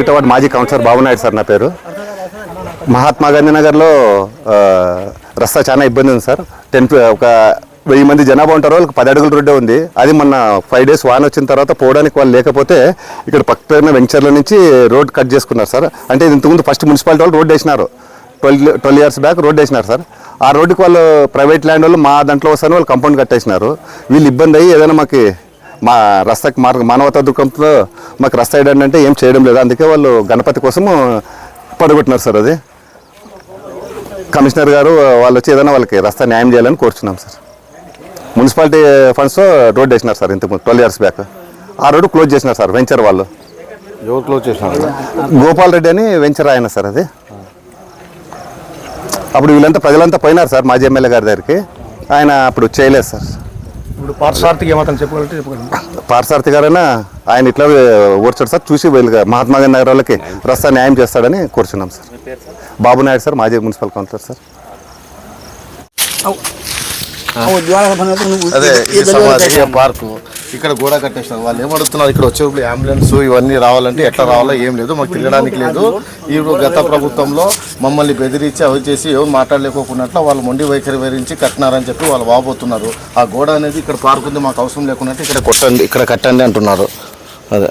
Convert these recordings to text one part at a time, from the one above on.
ఒకటో వార్డు మాజీ councillor Babu Naidu sir నా పేరు. మహాత్మా గాంధీ నగర్లో రస్తా చాలా ఇబ్బంది ఉంది సార్. టెన్ ఒక వెయ్యి మంది జనాభా ఉంటారు వాళ్ళకి పది అడుగుల రోడ్డే ఉంది. అది మొన్న ఫైవ్ డేస్ వాన్ వచ్చిన తర్వాత పోవడానికి వాళ్ళు లేకపోతే ఇక్కడ పక్కన వెంచర్ల నుంచి రోడ్ కట్ చేసుకున్నారు సార్. అంటే ఇంతకుముందు ఫస్ట్ మున్సిపాలిటీ వాళ్ళు రోడ్ వేసినారు. Twelve twelve years back road వేసినారు సార్. ఆ రోడ్డుకి వాళ్ళు ప్రైవేట్ ల్యాండ్ వాళ్ళు మా దాంట్లో వస్తారని వాళ్ళు కంపౌండ్ కట్టేసినారు. వీళ్ళు ఇబ్బంది అయ్యి ఏదైనా మాకు మా రస్తాకి మార్గ మానవతా దుఃఖంతో మాకు రస్తా వేయడం అంటే ఏం చేయడం లేదు. అందుకే వాళ్ళు గణపతి కోసము పడగొట్టినారు సార్ అది. కమిషనర్ గారు వాళ్ళు వచ్చి ఏదైనా వాళ్ళకి రస్తా న్యాయం చేయాలని కోరుచున్నాం సార్. మున్సిపాలిటీ ఫండ్స్తో రోడ్ వేసినారు సార్ ఇంతకు ట్వెల్వ్ ఇయర్స్ బ్యాక్. ఆ రోడ్డు క్లోజ్ చేసినారు సార్ వెంచర్ వాళ్ళు. ఎవరు క్లోజ్ చేసినారు? గోపాల్ రెడ్డి అని వెంచర్ ఆయన సార్ అది. అప్పుడు వీళ్ళంతా ప్రజలంతా పోయినారు సార్ మాజీ ఎమ్మెల్యే గారి దగ్గరికి. ఆయన అప్పుడు చేయలేదు సార్. ఇప్పుడు పార్శ్వార్థికి ఏమాత్రం చెప్పగలను పార్సారథి గారైనా ఆయన ఇట్లా ఓడ్చాడు సార్. చూసి వీళ్ళకి మహాత్మా గాంధీ నగర్ వాళ్ళకి రస్తా న్యాయం చేస్తాడని కోరుచున్నాం సార్. బాబు నాయుడు సార్ మాజీ మున్సిపల్ కౌన్సిలర్ సార్. అదే పార్కు. ఇక్కడ గోడ కట్టేసినారు వాళ్ళు ఏమడుగుతున్నారు? ఇక్కడ వచ్చేప్పుడు అంబులెన్స్ ఇవన్నీ రావాలంటే ఎట్లా రావాలో ఏం లేదు. మాకు తిరగడానికి లేదు. ఇప్పుడు గత ప్రభుత్వంలో మమ్మల్ని బెదిరించి అవి చేసి ఎవరు మాట్లాడలేకోకున్నట్లు వాళ్ళు మొండి వైఖరి వరించి కట్టినారని చెప్పి వాళ్ళు వాపోతున్నారు. ఆ గోడ అనేది ఇక్కడ పార్క్ ఉంది. మాకు అవసరం లేకుండా ఇక్కడ కొట్టండి ఇక్కడ కట్టండి అంటున్నారు. అదే.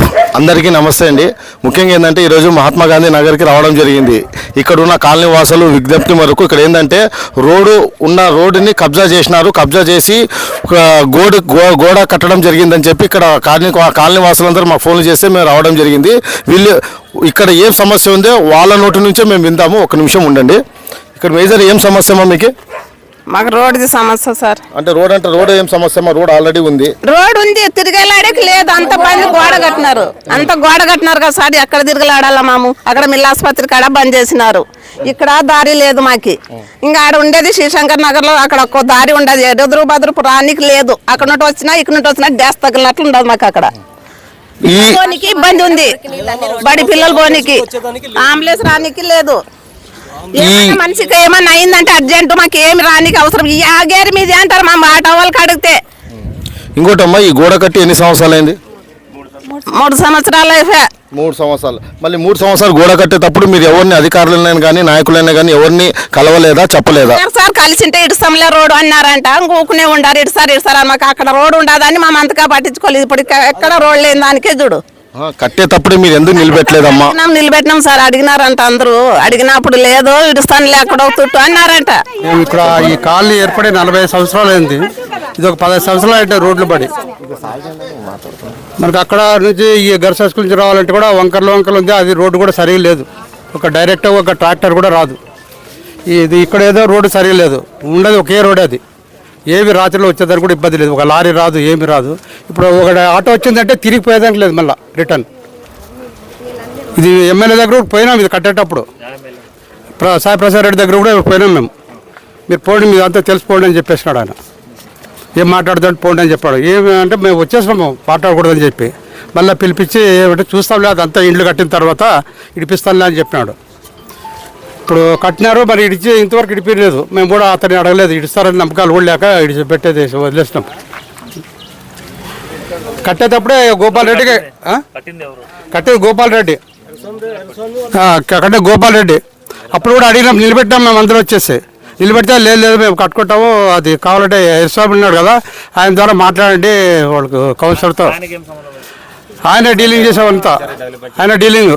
అందరికీ నమస్తే అండి. ముఖ్యంగా ఏంటంటే ఈరోజు మహాత్మా గాంధీ నగర్కి రావడం జరిగింది. ఇక్కడ ఉన్న కాలనీ వాసులు విజ్ఞప్తి వరకు ఇక్కడ ఏంటంటే రోడ్డు ఉన్న రోడ్డుని కబ్జా చేసినారు. కబ్జా చేసి ఒక గోడ గో- గోడ కట్టడం జరిగిందని చెప్పి ఇక్కడ కాలనీ కాలనీ వాసులందరూ మాకు ఫోన్లు చేస్తే మేము రావడం జరిగింది. వీళ్ళు ఇక్కడ ఏం సమస్య ఉందో వాళ్ళ నోటి నుంచే మేము విందాము. ఒక నిమిషం ఉండండి. ఇక్కడ మేజర్ ఏం సమస్య మీకు? మాకు రోడ్డు సమస్య సార్. అంటే రోడ్ అంటే రోడ్ ఏం సమస్య? రోడ్ ఆల్రెడీ ఉంది. రోడ్ ఉంది తిరగలాడకి లేదు. అంత పని గోడ కట్టినారు. అంత గోడ కట్టినారు కదా సార్ ఎక్కడ తిరగలాడాలా మాము? అక్కడ మిల్ ఆసుపత్రి కాడ బంద్ చేసినారు. ఇక్కడ దారి లేదు మాకి. ఇంకా ఆడ ఉండేది శ్రీశంకర్ నగర్లో అక్కడ ఒక్క దారి ఉండదు. ఎదురు బదురు రానికి లేదు. అక్కడ నుండి వచ్చినా ఇక్కడ నుండి వచ్చినా గ్యాస్ తగిలినట్లు ఉండదు మాకు అక్కడ. పోనీకి ఇబ్బంది ఉంది. బడి పిల్లలు పోనీకి అంబులెన్స్ రానికి లేదు. మనిషికి ఏమన్నా అయిందంటే అర్జెంట్ మాకు ఏమి రానికి అవసరం. ఈ ఆగేరి మీది అంటారు మా మాట వాళ్ళకి అడిగితే. ఇంకోటి అమ్మా ఈ గోడ కట్టి ఎన్ని సంవత్సరాలు అయింది మూడు సంవత్సరాలు మూడు సంవత్సరాలు. మళ్ళీ మూడు సంవత్సరాలు గోడ కట్టేటప్పుడు మీరు ఎవరిని అధికారులైనా కానీ నాయకులైనా కానీ ఎవరిని కలవలేదా చెప్పలేదా? సార్ కలిసింటే ఇడుస్తాంలే రోడ్డు అన్నారంట. ఊకునే ఉండారు ఇడుసారు ఇడుసారు అని మాకు అక్కడ రోడ్డు ఉండదని మా అంతగా పట్టించుకోలేదు. ఇప్పుడు ఎక్కడ రోడ్ లేని దానికే చూడు. కట్టేటప్పుడు మీరు ఎందుకు నిలబెట్టలేదమ్మా? నిలబెట్టినాం సార్. అడిగినారంట అందరూ. అడిగినప్పుడు లేదు ఇడుస్తానులే ఎక్కడో చుట్టూ అన్నారంట. మేము ఇక్కడ ఈ కాలనీ ఏర్పడి నలభై సంవత్సరాలు అయింది ఇది ఒక పదహైదు సంవత్సరాలు అయితే రోడ్లు పడి. మనకి అక్కడ నుంచి ఈ గర్స స్కూల్ నుంచి రావాలంటే కూడా వంకర్లు వంకర్లు ఉంది. అది రోడ్డు కూడా సరిగా లేదు. ఒక డైరెక్ట్ ఒక ట్రాక్టర్ కూడా రాదు. ఇది ఇక్కడ ఏదో రోడ్డు సరిగా లేదు. ఉండదు ఒకే రోడ్ అది. ఏమి రాత్రిలో వచ్చేదానికి కూడా ఇబ్బంది లేదు. ఒక లారీ రాదు ఏమి రాదు. ఇప్పుడు ఒక ఆటో వచ్చిందంటే తిరిగిపోయేదానికి లేదు మళ్ళీ రిటర్న్. ఇది ఎమ్మెల్యే దగ్గర కూడా పోయినాం ఇది కట్టేటప్పుడు. ప్ర- సాయి ప్రసాద్ రెడ్డి దగ్గర కూడా పోయినాం మేము. మీరు పోండి మీద అంతా తెలిసిపోండి అని చెప్పేసినాడు ఆయన. ఏం మాట్లాడదంటే పోండి అని చెప్పాడు. ఏమంటే అంటే మేము వచ్చేసినాము మాట్లాడకూడదని చెప్పి. మళ్ళీ పిలిపించి ఏమంటే చూస్తాం లేదు అంతా ఇండ్లు కట్టిన తర్వాత ఇడిపిస్తానులే అని చెప్పినాడు. ఇప్పుడు కట్టినారు మరి ఇడిచి ఇంతవరకు ఇడిపిలేదు మేము కూడా అతన్ని అడగలేదు. ఇడిస్తారని నమ్మకాలు కూడా లేక ఇడిచి పెట్టేది వదిలేసినాం. కట్టేటప్పుడే గోపాల్ రెడ్డికి? కట్టేది గోపాల్ రెడ్డి. కట్టే గోపాల్ రెడ్డి. అప్పుడు కూడా అడిగినాం నిలబెట్టాం మేము అందరూ వచ్చేసి. నిలబెడితే లేదు లేదు మేము కట్టుకుంటాము అది కావాలంటే ఎస్వామి ఉన్నాడు కదా ఆయన ద్వారా మాట్లాడండి వాళ్ళకు కౌన్సిలర్తో. ఆయన డీలింగ్ చేసామంతా ఆయన డీలింగ్.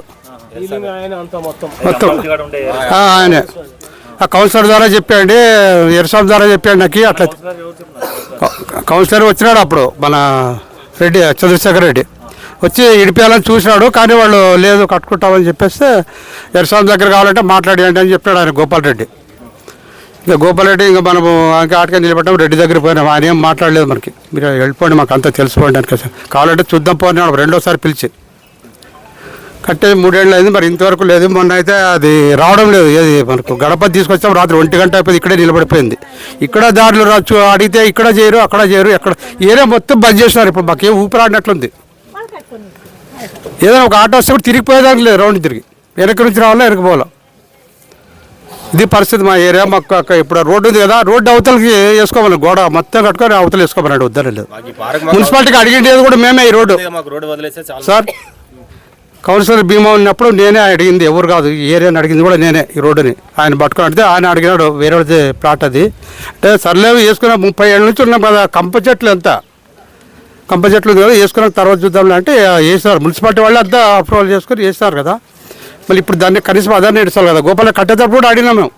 మొత్తం. ఆయనే. ఆ కౌన్సిలర్ ద్వారా చెప్పండి ఎరసాం ద్వారా చెప్పండి నాకు అట్లా. కౌన్సిలర్ వచ్చినాడు అప్పుడు మన రెడ్డి చంద్రశేఖర్ రెడ్డి. వచ్చి ఇడిపేయాలని చూసినాడు కానీ వాళ్ళు లేదు కట్టుకుంటామని చెప్పేస్తే ఎరసాం దగ్గర కావాలంటే మాట్లాడేయండి అని చెప్పాడు ఆయన గోపాల్ రెడ్డి. ఇంకా గోపాల్ రెడ్డి ఇంకా మనము ఇంకా ఆటగా నిలబడ్డాం రెడ్డి దగ్గర పోయినాం. ఆయన ఏం మాట్లాడలేదు మనకి. మీరు వెళ్ళిపోండి మాకు అంతా తెలిసిపోండి అని కదా కావాలంటే చూద్దాం పోయినాడు రెండోసారి పిలిచి. కట్టేది మూడేళ్ళు అయింది మరి ఇంతవరకు లేదు. మొన్న అయితే అది రావడం లేదు. ఏది మనకు గడప తీసుకొచ్చాం రాత్రి ఒంటి గంట అయిపోయింది ఇక్కడే నిలబడిపోయింది. ఇక్కడ దారులు రాచు అడిగితే ఇక్కడ చేయరు అక్కడ చేయరు ఎక్కడ ఏరియా మొత్తం బంద్ చేసినారు ఇప్పుడు. మాకు ఏం ఊపిరాడినట్లుంది. ఏదైనా ఒక ఆటో వస్తే కూడా తిరిగిపోయేదానికి లేదు రౌండ్ తిరిగి. వెనక నుంచి రావాలా వెనక పోవాలా? ఇది పరిస్థితి మా ఏరియా. మాకు ఇప్పుడు రోడ్డు ఉంది కదా రోడ్డు అవతలకి వేసుకోవాలి. గోడ మొత్తం కట్టుకొని అవతల వేసుకోమన్నాడు వద్దనే లేదు మున్సిపాలిటీకి అడిగిండేది కూడా మేమే ఈ రోడ్డు. మాకు రోడ్డు వదిలేస్తే చాలా. సార్ కౌన్సిలర్ భీమా ఉన్నప్పుడు నేనే అడిగింది ఎవరు కాదు ఏరియాని అడిగింది కూడా నేనే ఈ రోడ్డుని. ఆయన పట్టుకొని అడిగితే ఆయన అడిగినాడు వేరే ప్లాట్ అది. అంటే సర్లేవు వేసుకున్న ముప్పై ఏళ్ళ నుంచి ఉన్నాం కదా కంప చెట్లు ఎంత? కంప చెట్లు ఉంది కదా వేసుకున్న తర్వాత చూద్దాంలే అంటే వేసినారు మున్సిపాలిటీ వాళ్ళు అంతా అప్రూవల్ చేసుకొని వేసినారు కదా. మళ్ళీ ఇప్పుడు దాన్ని కనీసం అదాన్ని ఇడుస్తారు కదా. గోపాల కట్టేటప్పుడు కూడా అడిగినాం మేము.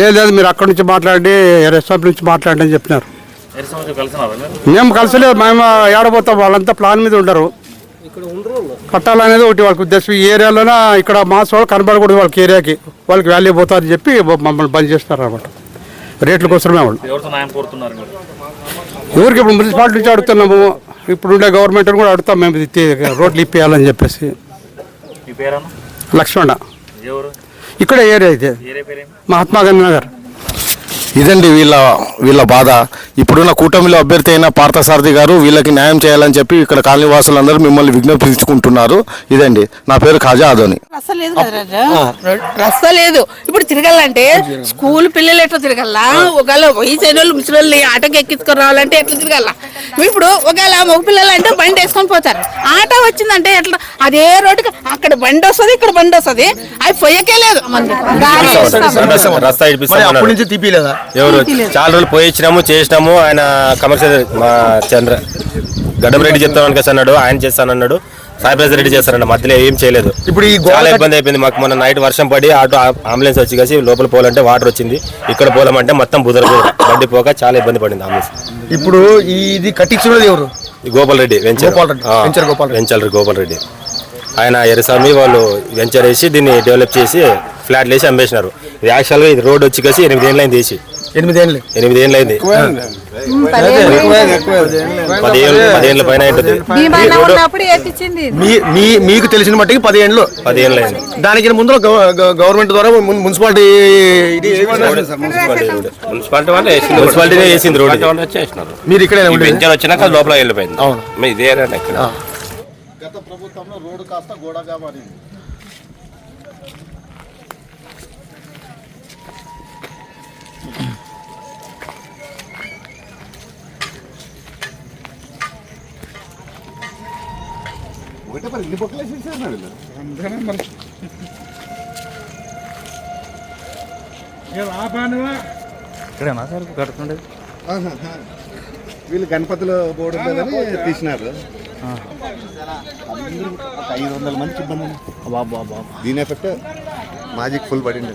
లేదు లేదు మీరు అక్కడి నుంచి మాట్లాడి రెస్టారెంట్ నుంచి మాట్లాడండి అని చెప్పినారు. మేము కలిసలేదు మేము ఏడబోతాం వాళ్ళంతా ప్లాన్ మీద ఉండరు. కట్టాలనేది ఒకటి వాళ్ళకి ఉద్దేశం. ఈ ఏరియాలోనే ఇక్కడ మాస్ వాళ్ళు కనబడకూడదు వాళ్ళకి ఏరియాకి. వాళ్ళకి వాల్యూ పోతారని చెప్పి మమ్మల్ని బంద్ చేస్తారు అనమాట రేట్ల కోసమే వాళ్ళు. ఎవరికి ఇప్పుడు మున్సిపాలిటీ నుంచి అడుగుతున్నాము. ఇప్పుడు ఉండే గవర్నమెంట్ కూడా అడుగుతాం. మేము రోడ్లు ఇప్పియాలని చెప్పేసి. లక్ష్మణ. ఎవరు? ఇక్కడ ఏరియా ఇది. మహాత్మా గాంధీ నగర్. ఇదండి వీళ్ళ వీళ్ళ బాధ. ఇప్పుడున్న కూటమిలో అభ్యర్థి అయిన పార్థసారథి గారు వీళ్ళకి న్యాయం చేయాలని చెప్పి ఇక్కడ కాలనీ వాసులందరూ మిమ్మల్ని విజ్ఞప్తించుకుంటున్నారు. ఇదండి. నా పేరు ఖాజా అదోని. రస్తా లేదు ఇప్పుడు తిరగాలంటే స్కూల్ పిల్లలు ఎట్లా తిరగల్లా? ఒకవేళ వయసు అయిన వాళ్ళు ముసలి వాళ్ళు ఆటోకి ఎక్కించుకొని రావాలంటే ఎట్లా తిరగల్లా? ఇప్పుడు ఒకవేళ మగ పిల్లలు అంటే బండి వేసుకొని పోతారు. ఆటో వచ్చిందంటే ఎట్లా? అదే రోడ్డుకి అక్కడ బండి వస్తుంది ఇక్కడ బండి వస్తుంది. అది పొయ్యకే లేదు. రస్తా ఎవరు? చాలా రోజులు పోయి ఇచ్చినాము చేసినాము. ఆయన కమర్షియల్ మా చంద్ర. గడ్డంరెడ్డి చెప్తామని కదా అన్నాడు ఆయన చేస్తానన్నాడు సాయిప్రసాద్ రెడ్డి చేస్తానన్నాడు మధ్యలో ఏం చేయలేదు. ఇప్పుడు ఈ చాలా ఇబ్బంది అయిపోయింది మాకు. మొన్న నైట్ వర్షం పడి ఆటో అంబులెన్స్ వచ్చి కలిసి లోపల పోవాలంటే వాటర్ వచ్చింది. ఇక్కడ పోలామంటే మొత్తం బుదర బండి పోక చాలా ఇబ్బంది పడింది అంబులెన్స్ ఇప్పుడు ఇది కట్టించున్నది ఎవరు? Gopal Reddy venture. Venture Gopal Reddy. Venture Gopal Reddy. ఆయన ఎరస్వామి వాళ్ళు వెంచర్ వేసి దీన్ని డెవలప్ చేసి ఫ్లాట్లు వేసి అమ్మేసినారు. ఇది యాక్చువల్గా ఇది రోడ్ వచ్చి కలిసి ఎనిమిది ఏళ్ళు అయింది వేసి ఎనిమిదేళ్ళు. అయింది పదిహేను పైన మీకు తెలిసిన మట్టికి పదిహేళ్ళు పదిహేనులు. అయింది దానికి ముందు గవర్నమెంట్ ద్వారా మున్- మున్సిపాలిటీ ఇది మున్సిపాలిటీ. మున్సిపాలిటీ వాళ్ళు వేసింది. రోడ్ మీరు ఇక్కడే పెంచారు వచ్చినాక లోపల వెళ్ళిపోయింది. అవును. మీ ఇదే గత ప్రభుత్వంలో రోడ్డు కాస్త గోడగా మారింది ఒకటే మరి ఇన్ని బొక్కలు వేసి ఇచ్చేసినారు వీళ్ళు. ఆహాహా. వీళ్ళు గణపతిలో బోర్డు ఉంటుందని తీసినారు. ఐదు వందల మందికి ఇబ్బంది ఉంది. దీని ఎఫెక్ట్ మాజిక్ ఫుల్ పడింది.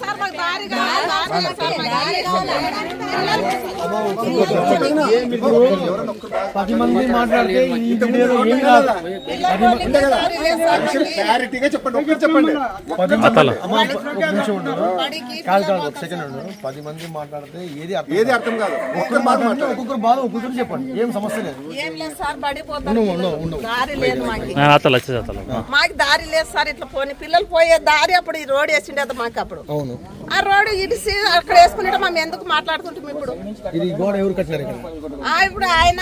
పిల్లలు చెప్తారు. ఏమ్మా మీ సమస్య ఏమ్మా? ఏం కావాలి. క్లారిటీగా చెప్పండి చెప్పండి. కాదు కాదు ఒక సెకండ్. పది మంది మాట్లాడితే ఏది అర్థం ఏది అర్థం కాదు? ఒక్కరు మాట మాట్లాడండి ఒక్కొక్కరు బాధ ఒక్కొక్కరు చెప్పండి. ఏం సమస్య లేదు. ఏం లేదు సార్ పడిపోతాం దారి లేదు మాకు. మాకు దారి లేదు సార్ ఇట్లా పోనీ. పిల్లలు పోయే దారి అప్పుడు ఈ రోడ్ వేసిండేది మాకు అప్పుడు. అవును. ఆ రోడ్డు ఇడిసి అక్కడ వేసుకుంటే మేము ఎందుకు మాట్లాడుకుంటాం ఇప్పుడు? ఇది గోడ ఎవరు ఇక్కడ? ఆ, ఇప్పుడు ఆయన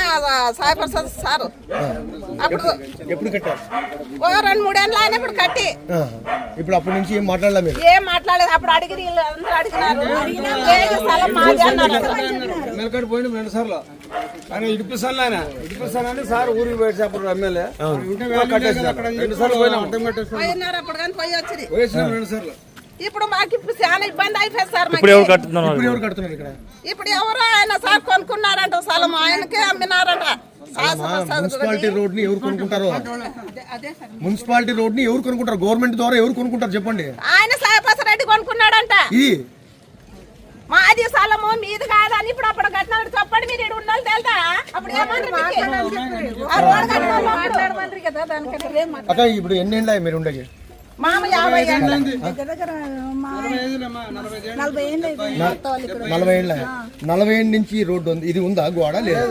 సాయి ప్రసాద్ సారు. అప్పుడు ఎప్పుడు కట్టారు? ఓ రెండు మూడేళ్ళు ఆయన ఇప్పుడు కట్టి. ఆ. ఇప్పుడు అప్పటి నుంచి ఏం మాట్లాడలే మీరు? ఏం మాట్లాడలేదు. అప్పుడు అడిగి వీళ్ళు అందరూ అడిగినారు. లేదు స్థలం మాది అన్నారు. మెలకడ పోయిన రెండు సార్లు. ఆయన ఇడిపిస్తాను ఆయన. ఇడిపిస్తాను అని సార్ ఊరికి పోయి అప్పుడు ఎమ్మెల్యే. రెండు సార్లు పోయినా. అడ్డం కట్టేసి. పోయినారు అప్పుడు కానీ పోయి వచ్చింది పోయేసినాం రెండు సార్లు. ఇప్పుడు మాకు ఇప్పుడు చాలా ఇబ్బంది అయిపోయింది సార్ మాకు. ఇప్పుడు ఎవరు కడుతున్నారు ఇక్కడ? ఇప్పుడు ఎవరో ఆయన సార్ కొనుక్కున్నారంట స్థలం ఆయనకే అమ్మినారంట. మున్సిపాలిటీ రోడ్ని ఎవరు కొనుక్కుంటారు? మున్సిపాలిటీ రోడ్ని ఎవరు కొనుక్కుంటారు? గవర్నమెంట్ ద్వారా ఎవరు కొనుక్కుంటారు చెప్పండి? ఆయన సాయపసరెడ్డి కొనుక్కున్నాడంట. ఇది మాది స్థలము మీది కాదని ఇప్పుడు అప్పుడు కట్టినాడు. చెప్పండి మీరు ఇక్కడ ఉండాలి తెలుసా అప్పుడు రోడ్డు అక్క ఇప్పుడు ఎన్ని మీరు ఉండేది మామ యాభై ఏళ్ళు. నలభై ఏళ్ళ నలభై ఏళ్ళ. నుంచి రోడ్డు ఉంది. ఇది ఉందా? గోడ లేదా?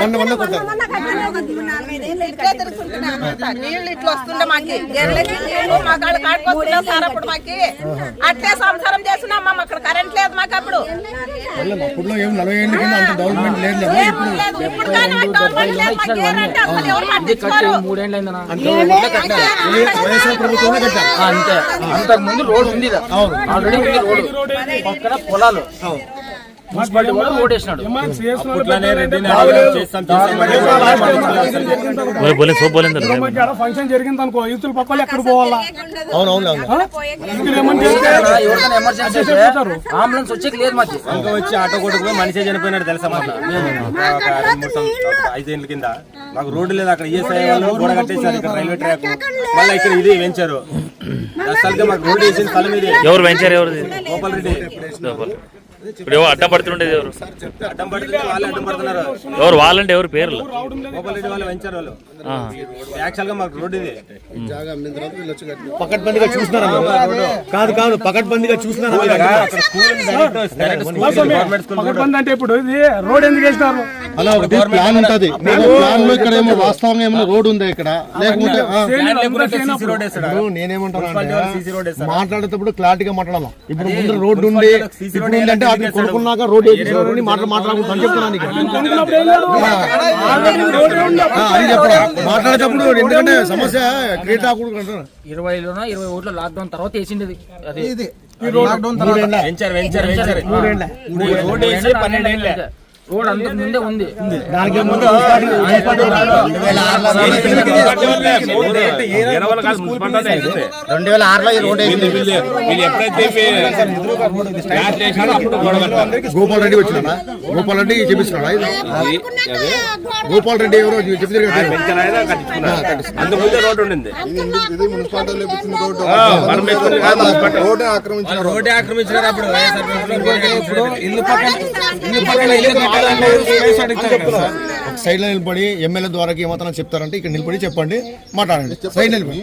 మొన్న. నీళ్ళు ఇట్లా వస్తుండే మాకి. ఎర్లకి నీళ్ళు మా కాడ కాడుకొస్తున్నాం సార్ అప్పుడు మాకి. అట్లే. సంసారం చేస్తున్నాం మామ. అక్కడ కరెంట్ లేదు మాకు అప్పుడు. అప్పుడులో ఏం నలభై ఏళ్ళ కింద అంత డెవలప్మెంట్ లేదు కదా ఏం లేదు. ఇప్పుడు కానీ మాకు డెవలప్మెంట్ లేదు. మాకు. ఏరంటే అసలు ఎవరు పట్టించుకోరు. వైఎస్ఆర్ ప్రభుత్వంలో కట్టారు. అంతే. అంతకు ముందు రోడ్ ఉంది. ఆల్రెడీ ఉంది రోడ్ పక్కన పొలాలు. మున్సిపాలిటీ కూడా ఫంక్షన్ జరిగింది అనుకో. యూతుల పక్కన ఎక్కడ పోవాలా? అంబులెన్స్ వచ్చేకి లేదు మాకు. ఇంకా వచ్చి ఆటో కొడుకు మనిషి చనిపోయినాడు తెలుసా ఐదేళ్ళ కింద మాకు రోడ్డు లేదు అక్కడ వాళ్ళు గోడ కట్టేశారు ఇక్కడ రైల్వే ట్రాక్. మళ్ళీ ఇక్కడ ఇది వెంచారు అసలుగా మాకు రోడ్డు వేసిన స్థలం ఇది ఎవరు వెంచారు ఎవరు గోపాల్ రెడ్డి. ఇప్పుడు అడ్డం పడుతుండేది ఎవరు? అడ్డం పడుతుంది వాళ్ళు అడ్డం పడుతున్నారు. ఎవరు వాళ్ళంటే ఎవరు పేర్లు? గోపాల్ రెడ్డి వాళ్ళు వెంచారు వాళ్ళు. యాక్చువల్గా మాకు రోడ్డు ఇది. పకడ్బందీగా చూసినారా మీరు? కాదు కాదు పకడ్బందీగా చూసినారా మీరు? అక్కడ స్కూల్ ఉంది, డైరెక్ట్ డైరెక్ట్ స్కూల్ ఉంది, గవర్నమెంట్ స్కూల్ కూడా. అంటే ఇప్పుడు ఇది రోడ్ ఎందుకు వేసినారు? అలా ఒకటి ప్లాన్ ఉంటది. ప్లాన్లో ఇక్కడ ఏమో వాస్తవంగా ఏమైనా రోడ్ ఉందా ఇక్కడ? లేకుంటే నేనేమంటాను? మాట్లాడేటప్పుడు క్లారిటీగా మాట్లాడాలి? ఇప్పుడు ముందు రోడ్డు ఉండి ఇప్పుడు ఏంటంటే అటు కొనుక్కున్నాక రోడ్డు వేసేసారు మాటలు మాట్లాడుకుంటాను చెప్తున్నాను అది చెప్పరా. మాట్లాడేటప్పుడు ఎందుకంటే సమస్య క్రియేట్ అవ్వకూడదు అంటున్నాను. ఇరవైలోనో ఇరవై ఓట్ల లాక్డౌన్ తర్వాత వేసిండేది. అది మూడేళ్ళ. వెంచారు వెంచారు వెంచారు. మూడు రోడ్డు వేసి పన్నెండేళ్ళే. రోడ్ అంతకు ముందే ఉంది దానికి ముందు రెండు వేల ఆరులో ఈ రోడ్ వేసింది గోపాల్ రెడ్డి వచ్చినా గోపాల్ రెడ్డి చెప్పిస్తున్నాడా ఇది? గోపాల్ రెడ్డి ఎవరో చెప్తారు కదా అంతకుముందే రోడ్డు ఉండింది ఇది మున్సిపాలిటీ ఆ, మనం పెట్టుకుంది కాదు మున్సిపాలిటీ. రోడ్డే ఆక్రమించినారు అప్పుడు ఇల్లు పక్కన ఇల్లు పక్కన ఇల్లు ఒక సైడ్లో నిలబడి ఎమ్మెల్యే ద్వారా ఏమవుతానని చెప్తారంటే ఇక్కడ నిలబడి చెప్పండి మాట్లాడండి. సైడ్ నిలబడి.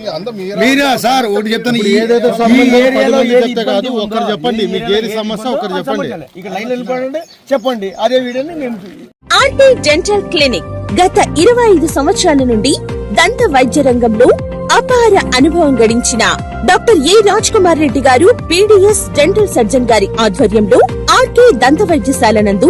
మీరే సార్ ఒకటి చెప్తాను చెప్తే కాదు, ఒకరు చెప్పండి. మీకు ఏది సమస్య ఒకరు చెప్పండి. ఇక్కడ లైన్ నిలబడండి చెప్పండి. అదే వీడియోని మేము ఆర్టీ డెంటల్ క్లినిక్ గత ఇరవై ఐదు సంవత్సరాల నుండి దంత వైద్య రంగంలో అపార అనుభవం గడించిన డాక్టర్ ఏ రాజ్ కుమార్ రెడ్డి గారు పీడిఎస్ డెంటల్ సర్జన్ గారి ఆధ్వర్యంలో ఆర్కే దంత వైద్యశాల నందు